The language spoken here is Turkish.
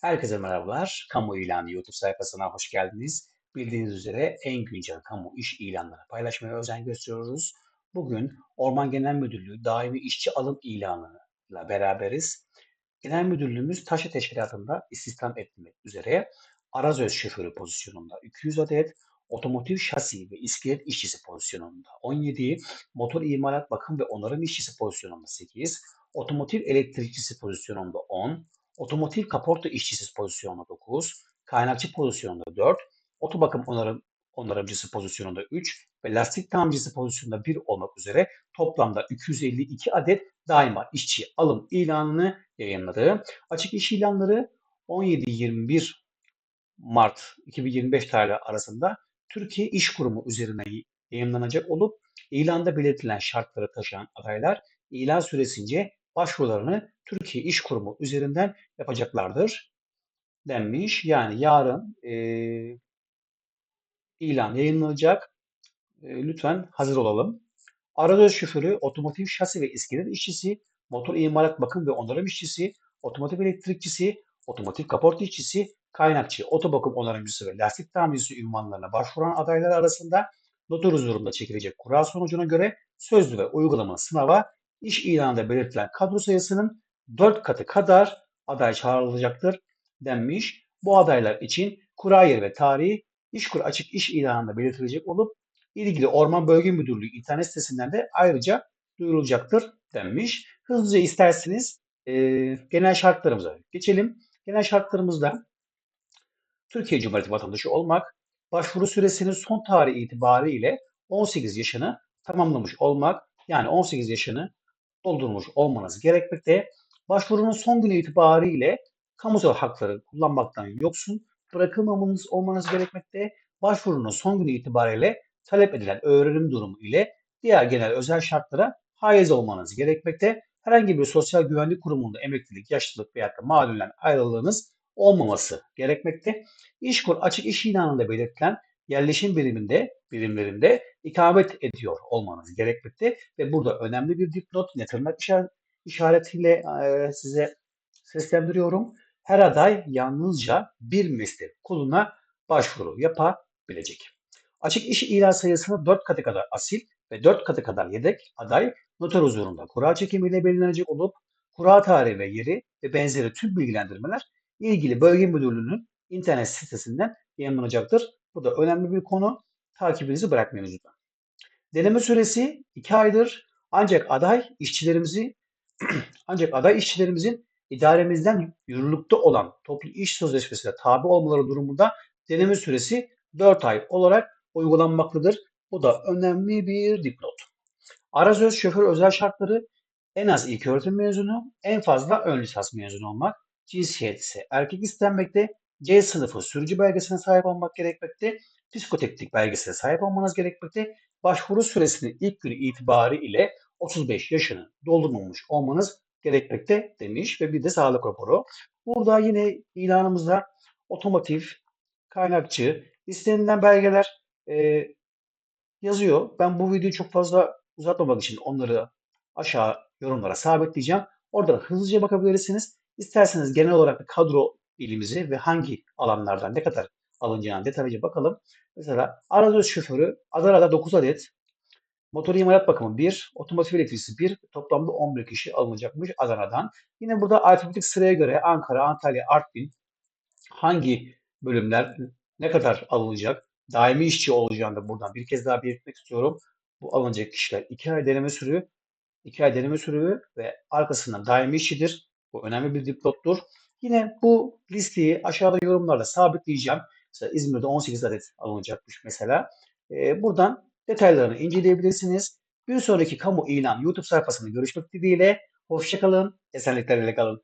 Herkese merhabalar. Kamu ilanı YouTube sayfasına hoş geldiniz. Bildiğiniz üzere en güncel kamu iş ilanları paylaşmaya özen gösteriyoruz. Bugün Orman Genel Müdürlüğü daimi işçi alım ilanıyla beraberiz. Genel Müdürlüğümüz taşı teşkilatında istihdam etmek üzere arazöz şoförü pozisyonunda 200 adet, otomotiv şasi ve iskelet işçisi pozisyonunda 17, motor imalat bakım ve onarım işçisi pozisyonunda 8, otomotiv elektrikçisi pozisyonunda 10, otomotiv kaporta işçisi pozisyonunda 9, kaynakçı pozisyonunda 4, otobakım onarım, onarımcısı pozisyonunda 3 ve lastik tamircisi pozisyonunda 1 olmak üzere toplamda 252 adet daima işçi alım ilanını yayınladı. Açık iş ilanları 17-21 Mart 2025 tarihleri arasında Türkiye İş Kurumu üzerine yayınlanacak olup ilanda belirtilen şartları taşıyan adaylar ilan süresince başvurularını Türkiye İş Kurumu üzerinden yapacaklardır denmiş. Yani yarın e, ilan yayınlanacak. E, lütfen hazır olalım. Aradöz şoförü, otomotiv şasi ve iskelet işçisi, motor imalat bakım ve onarım işçisi, otomotiv elektrikçisi, otomotiv kaporta işçisi, kaynakçı, otobakım onarımcısı ve lastik tamircisi ünvanlarına başvuran adaylar arasında noter huzurunda çekilecek kura sonucuna göre sözlü ve uygulamalı sınava iş ilanında belirtilen kadro sayısının 4 katı kadar aday çağrılacaktır denmiş. Bu adaylar için kura yeri ve tarihi İşkur açık iş ilanında belirtilecek olup ilgili Orman Bölge Müdürlüğü internet sitesinden de ayrıca duyurulacaktır denmiş. Hızlıca isterseniz e, genel şartlarımıza geçelim. Genel şartlarımızda Türkiye Cumhuriyeti vatandaşı olmak, başvuru süresinin son tarihi itibariyle 18 yaşını tamamlamış olmak, yani 18 yaşını doldurmuş olmanız gerekmekte. Başvurunun son günü itibariyle kamusal hakları kullanmaktan yoksun bırakılmamanız olmanız gerekmekte. Başvurunun son günü itibariyle talep edilen öğrenim durumu ile diğer genel özel şartlara haiz olmanız gerekmekte. Herhangi bir sosyal güvenlik kurumunda emeklilik, yaşlılık veya da malulen ayrılığınız olmaması gerekmekte. İşkur açık iş ilanında belirtilen yerleşim biriminde, birimlerinde ikamet ediyor olmanız gerekmekte ve burada önemli bir dipnot ne tırnak işaretiyle e, size seslendiriyorum. Her aday yalnızca bir meslek kuluna başvuru yapabilecek. Açık iş ilan sayısını 4 katı kadar asil ve 4 katı kadar yedek aday noter huzurunda kura çekimiyle belirlenecek olup kura tarihi ve yeri ve benzeri tüm bilgilendirmeler ilgili bölge müdürlüğünün internet sitesinden yayınlanacaktır. Bu da önemli bir konu. Takibinizi bırakmayın lütfen. Deneme süresi 2 aydır. Ancak aday işçilerimizi ancak aday işçilerimizin idaremizden yürürlükte olan toplu iş sözleşmesine tabi olmaları durumunda deneme süresi 4 ay olarak uygulanmaktadır. Bu da önemli bir dipnot. Arazöz şoför özel şartları en az ilk öğretim mezunu, en fazla ön lisans mezunu olmak, cinsiyet ise erkek istenmekte, C sınıfı sürücü belgesine sahip olmak gerekmekte, psikoteknik belgesine sahip olmanız gerekmekte, başvuru süresinin ilk günü itibari ile 35 yaşını doldurmamış olmanız gerekmekte demiş ve bir de sağlık raporu. Burada yine ilanımızda otomotiv, kaynakçı, istenilen belgeler e, yazıyor. Ben bu videoyu çok fazla uzatmamak için onları aşağı yorumlara sabitleyeceğim. Oradan hızlıca bakabilirsiniz. İsterseniz genel olarak kadro ilimizi ve hangi alanlardan ne kadar alınacağını detaylıca bakalım. Mesela arazöz şoförü Adana'da 9 adet, motor imalat bakımı 1, otomotiv elektrisi 1, toplamda 11 kişi alınacakmış Adana'dan. Yine burada alfabetik sıraya göre Ankara, Antalya, Artvin hangi bölümler ne kadar alınacak, daimi işçi olacağını da buradan bir kez daha belirtmek istiyorum. Bu alınacak kişiler 2 ay deneme sürüyor. 2 ay deneme sürüyor ve arkasından daimi işçidir. Bu önemli bir dipnottur. Yine bu listeyi aşağıda yorumlarla sabitleyeceğim. Mesela İzmir'de 18 adet alınacakmış mesela. Ee, buradan detaylarını inceleyebilirsiniz. Bir sonraki kamu ilan YouTube sayfasında görüşmek dileğiyle. Hoşçakalın, esenliklerle kalın.